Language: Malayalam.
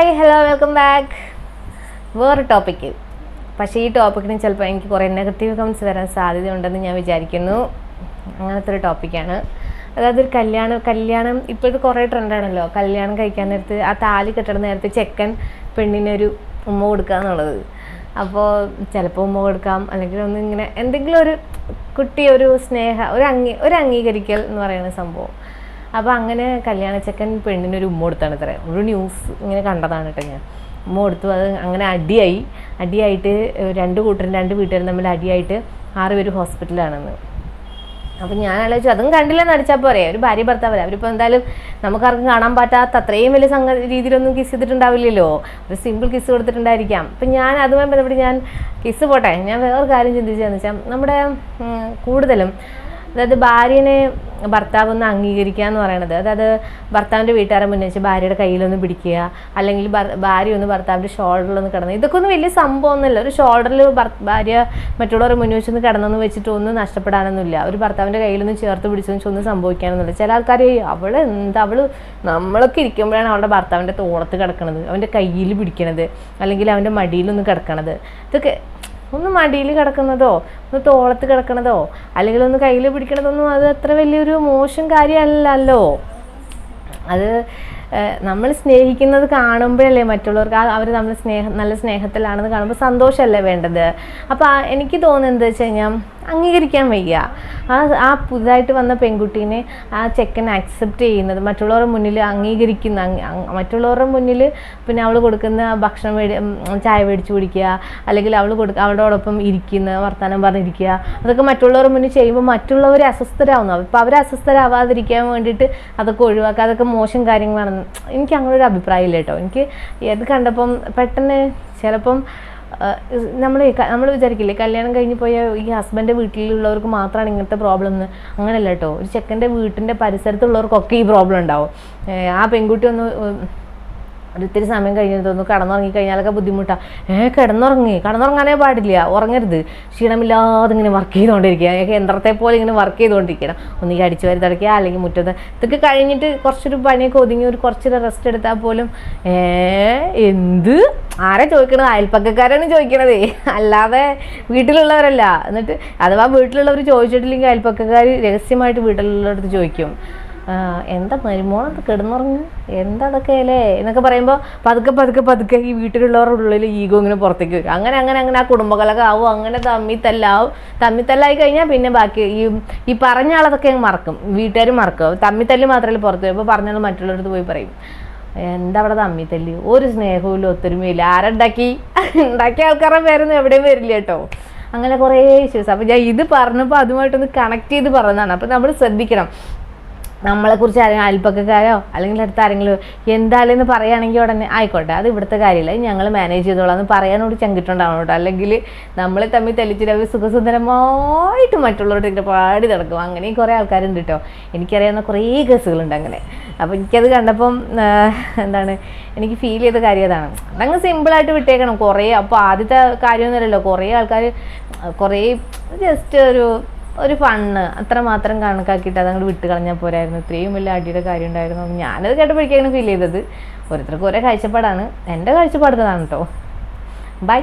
ഹായ് ഹലോ വെൽക്കം ബാക്ക് വേറെ ടോപ്പിക്ക് പക്ഷേ ഈ ടോപ്പിക്കിന് ചിലപ്പോൾ എനിക്ക് കുറേ നെഗറ്റീവ് കമൻസ് വരാൻ സാധ്യതയുണ്ടെന്ന് ഞാൻ വിചാരിക്കുന്നു. അങ്ങനത്തെ ഒരു ടോപ്പിക്കാണ് അതായത് ഒരു കല്യാണം കല്യാണം ഇപ്പോഴത്തെ കുറേ ട്രെൻഡാണല്ലോ കല്യാണം കഴിക്കാൻ നേരത്ത് ആ താലി കെട്ടണ നേരത്ത് ചെക്കൻ പെണ്ണിനൊരു ഉമ്മ കൊടുക്കുക എന്നുള്ളത്. അപ്പോൾ ചിലപ്പോൾ ഉമ്മ കൊടുക്കാം അല്ലെങ്കിൽ ഒന്ന് ഇങ്ങനെ എന്തെങ്കിലും ഒരു കുട്ടി ഒരു സ്നേഹ ഒരു അംഗീ ഒരു അംഗീകരിക്കൽ എന്ന് പറയുന്ന സംഭവം. അപ്പോൾ അങ്ങനെ കല്യാണച്ചക്കൻ പെണ്ണിനൊരു ഉമ്മ കൊടുത്താണ് ഇത്ര. ഒരു ന്യൂസ് ഇങ്ങനെ കണ്ടതാണ് കേട്ടോ ഞാൻ. ഉമ്മ കൊടുത്തു അത് അങ്ങനെ അടിയായി. അടിയായിട്ട് രണ്ട് കൂട്ടരും രണ്ട് വീട്ടുകാരും തമ്മിൽ അടിയായിട്ട് ആറ് പേര് ഹോസ്പിറ്റലാണെന്ന് അപ്പം ഞാൻ ആലോചിച്ചു അതും കണ്ടില്ലെന്ന് അടിച്ചാൽ പോരെ ഒരു ഭാര്യ ഭർത്താവല്ല? അവരിപ്പോൾ എന്തായാലും നമുക്കാർക്കും കാണാൻ പറ്റാത്ത അത്രയും വലിയ സംഗ രീതിയിലൊന്നും കിസ് ചെയ്തിട്ടുണ്ടാവില്ലല്ലോ. ഒരു സിമ്പിൾ കിസ് കൊടുത്തിട്ടുണ്ടായിരിക്കാം. അപ്പം ഞാൻ അതുമായി ബന്ധപ്പെട്ട് ഞാൻ കിസ് പോട്ടെ? ഞാൻ വേറൊരു കാര്യം ചിന്തിച്ചതെന്ന് വെച്ചാൽ നമ്മുടെ കൂടുതലും അതായത് ഭാര്യനെ ഭർത്താവ് ഒന്ന് അംഗീകരിക്കുക എന്ന് പറയണത്. അതായത് ഭർത്താവിന്റെ വീട്ടുകാരെ മുന്നേ വെച്ച് ഭാര്യയുടെ കയ്യിലൊന്ന് പിടിക്കുക അല്ലെങ്കിൽ ഭാര്യ ഒന്ന് ഭർത്താവിന്റെ ഷോൾഡറിലൊന്ന് കിടന്ന്. ഇതൊക്കെ ഒന്നും വലിയ സംഭവമൊന്നുമില്ല ഒരു ഷോൾഡറിൽ ഭാര്യ മറ്റുള്ളവരെ മുന്നിൽ വെച്ചൊന്ന് കിടന്നെന്ന് വെച്ചിട്ട് ഒന്നും നഷ്ടപ്പെടാനൊന്നുമില്ല. ഒരു ഭർത്താവിന്റെ കയ്യിലൊന്ന് ചേർത്ത് പിടിച്ചു വെച്ച് ഒന്നും സംഭവിക്കാനൊന്നുമില്ല. ചില ആൾക്കാർ അവൾ എന്താ അവൾ നമ്മളൊക്കെ ഇരിക്കുമ്പോഴാണ് അവളുടെ ഭർത്താവിന്റെ തോളത്ത് കിടക്കണത്. അവന്റെ കയ്യിൽ പിടിക്കണത്. അല്ലെങ്കിൽ അവന്റെ മടിയിലൊന്ന് കിടക്കണത്. ഇതൊക്കെ ഒന്ന് മടിയിൽ കിടക്കുന്നതോ ഒന്ന് തോളത്ത് കിടക്കണതോ അല്ലെങ്കിൽ ഒന്ന് കയ്യിൽ പിടിക്കണതൊന്നും അത് അത്ര വലിയൊരു മോശം കാര്യമല്ലല്ലോ. അത് നമ്മൾ സ്നേഹിക്കുന്നത് കാണുമ്പോഴല്ലേ മറ്റുള്ളവർക്ക് അവർ നമ്മൾ സ്നേഹം നല്ല സ്നേഹത്തിലാണെന്ന് കാണുമ്പോൾ സന്തോഷമല്ലേ വേണ്ടത്? അപ്പോൾ എനിക്ക് തോന്നുന്നത് എന്താ വെച്ച് കഴിഞ്ഞാൽ അംഗീകരിക്കാൻ വയ്യ. ആ ആ പുതുതായിട്ട് വന്ന പെൺകുട്ടീനെ ആ ചെക്കൻ അക്സെപ്റ്റ് ചെയ്യുന്നത് മറ്റുള്ളവരുടെ മുന്നിൽ അംഗീകരിക്കുന്ന മറ്റുള്ളവരുടെ മുന്നിൽ പിന്നെ അവൾ കൊടുക്കുന്ന ഭക്ഷണം മേടി ചായ മേടിച്ച് കുടിക്കുക അല്ലെങ്കിൽ അവൾ കൊടുക്ക അവളോടൊപ്പം ഇരിക്കുന്ന വർത്തമാനം പറഞ്ഞിരിക്കുക. അതൊക്കെ മറ്റുള്ളവരുടെ മുന്നിൽ ചെയ്യുമ്പോൾ മറ്റുള്ളവർ അസ്വസ്ഥരാകുന്നു അപ്പോൾ അവർ അസ്വസ്ഥരാവാതിരിക്കാൻ വേണ്ടിയിട്ട് അതൊക്കെ ഒഴിവാക്കുക. അതൊക്കെ മോശം കാര്യങ്ങളാണെന്ന് എനിക്ക് അങ്ങനെ ഒരു അഭിപ്രായമില്ല കേട്ടോ. എനിക്ക് ഇത് കണ്ടപ്പം പെട്ടെന്ന് ചിലപ്പം നമ്മൾ നമ്മൾ വിചാരിക്കില്ലേ കല്യാണം കഴിഞ്ഞ് പോയ ഈ ഹസ്ബൻഡ് വീട്ടിലുള്ളവർക്ക് മാത്രമാണ് ഇങ്ങനത്തെ പ്രോബ്ലം എന്ന്? അങ്ങനെയല്ല കേട്ടോ ഒരു ചെക്കന്റെ വീട്ടിന്റെ പരിസരത്തുള്ളവർക്കൊക്കെ ഈ പ്രോബ്ലം ഉണ്ടാവും. ആ പെൺകുട്ടി ഒന്ന് ഒരിത്തിരി സമയം കഴിഞ്ഞിട്ട് തോന്നുന്നു. കിടന്നുറങ്ങി കഴിഞ്ഞാലൊക്കെ ബുദ്ധിമുട്ടാണ് ഏഹ് കിടന്നുറങ്ങി. കിടന്നുറങ്ങാനേ പാടില്ല. ഉറങ്ങരുത്. ക്ഷീണമില്ലാതെ ഇങ്ങനെ വർക്ക് ചെയ്തുകൊണ്ടിരിക്കുക യന്ത്രത്തെ പോലെ ഇങ്ങനെ വർക്ക് ചെയ്തുകൊണ്ടിരിക്കണം ഒന്നുകിൽ അടിച്ചു വരി തടയ്ക്കുക അല്ലെങ്കിൽ മുറ്റത്ത്. ഇതൊക്കെ കഴിഞ്ഞിട്ട് കുറച്ചൊരു പണിയൊക്കെ ഒതുങ്ങി ഒരു കുറച്ചൊരു റെസ്റ്റ് എടുത്താൽ പോലും ഏ എന്ത്? ആരാ ചോദിക്കണത്? അയൽപ്പക്കക്കാരാണ് ചോദിക്കണത്. അല്ലാതെ വീട്ടിലുള്ളവരല്ല. എന്നിട്ട് അഥവാ വീട്ടിലുള്ളവർ ചോദിച്ചിട്ടില്ലെങ്കിൽ അയൽപ്പക്കക്കാർ രഹസ്യമായിട്ട് വീട്ടിലുള്ളവരടുത്ത് ചോദിക്കും. എന്താ മരുമോളൊക്കെ കിടന്നുറങ്ങും? എന്താ അതൊക്കെ അല്ലേ? എന്നൊക്കെ പറയുമ്പോൾ പതുക്കെ പതുക്കെ പതുക്കെ ഈ വീട്ടിലുള്ളവരുടെ ഉള്ളിൽ ഈഗോ ഇങ്ങനെ പുറത്തേക്ക് വരും. അങ്ങനെ അങ്ങനെ അങ്ങനെ ആ കുടുംബകലൊക്കെ ആവും. അങ്ങനെ തമ്മി തല്ലാവും. തമ്മി തല്ലായി കഴിഞ്ഞാൽ പിന്നെ ബാക്കി ഈ ഈ പറഞ്ഞ ആളതൊക്കെ മറക്കും. വീട്ടുകാർ മറക്കും. തമ്മി തല്ല് മാത്രമല്ല പുറത്ത് പോയി അപ്പോൾ പറഞ്ഞാൽ മറ്റുള്ളവരടുത്ത് പോയി പറയും. എന്താ അവിടെ തമ്മി തല്ലി ഒരു സ്നേഹവും ഇല്ല ഒത്തൊരുമയില്ല ആരുണ്ടാക്കി? ഉണ്ടാക്കിയ ആൾക്കാരുടെ പേരൊന്നും എവിടെയും വരില്ല കേട്ടോ. അങ്ങനെ കുറേ ഇഷ്യൂസ് അപ്പോൾ ഞാൻ ഇത് പറഞ്ഞപ്പോൾ അതുമായിട്ടൊന്ന് കണക്ട് ചെയ്ത് പറഞ്ഞതാണ്. അപ്പോൾ നമ്മൾ ശ്രദ്ധിക്കണം. നമ്മളെക്കുറിച്ച് ആരെങ്കിലും അയൽപ്പക്കക്കാരോ അല്ലെങ്കിൽ അടുത്ത് ആരെങ്കിലും എന്തായാലും എന്ന് പറയുകയാണെങ്കിൽ ഉടനെ ആയിക്കോട്ടെ അത് ഇവിടുത്തെ കാര്യമില്ല. ഞങ്ങൾ മാനേജ് ചെയ്തോളാം എന്ന് പറയാനോട് ചങ്കിട്ടുണ്ടാവണം കേട്ടോ. അല്ലെങ്കിൽ നമ്മളെ തമ്മിൽ തെളിച്ചിട്ട് സുഖസുന്ദരമായിട്ട് മറ്റുള്ളവരുടെ പാടി നടക്കും. അങ്ങനെയും കുറേ ആൾക്കാരുണ്ട് കേട്ടോ. എനിക്കറിയാവുന്ന കുറേ കേസുകളുണ്ട് അങ്ങനെ. അപ്പോൾ എനിക്കത് കണ്ടപ്പം എന്താണ് എനിക്ക് ഫീൽ ചെയ്ത കാര്യം അതാണ്. അതങ്ങ് സിമ്പിളായിട്ട് വിട്ടേക്കണം. കുറേ അപ്പോൾ ആദ്യത്തെ കാര്യമൊന്നുമല്ലല്ലോ. കുറേ ആൾക്കാർ കുറേ ജസ്റ്റ് ഒരു ഒരു ഫണ്ണ് അത്ര മാത്രം കണക്കാക്കിയിട്ട് അതങ്ങോട്ട് വിട്ട് കളഞ്ഞാൽ പോരായിരുന്നു. ഇത്രയും വലിയ അടിയുടെ കാര്യം ഉണ്ടായിരുന്നു ഞാനത് കേട്ടപ്പോഴേക്കാണ് ഫീൽ ചെയ്തത്. ഓരോരുത്തർക്കും ഓരോ കാഴ്ചപ്പാടാണ്. എന്റെ കാഴ്ചപ്പാടുന്നതാണ് കേട്ടോ ബൈ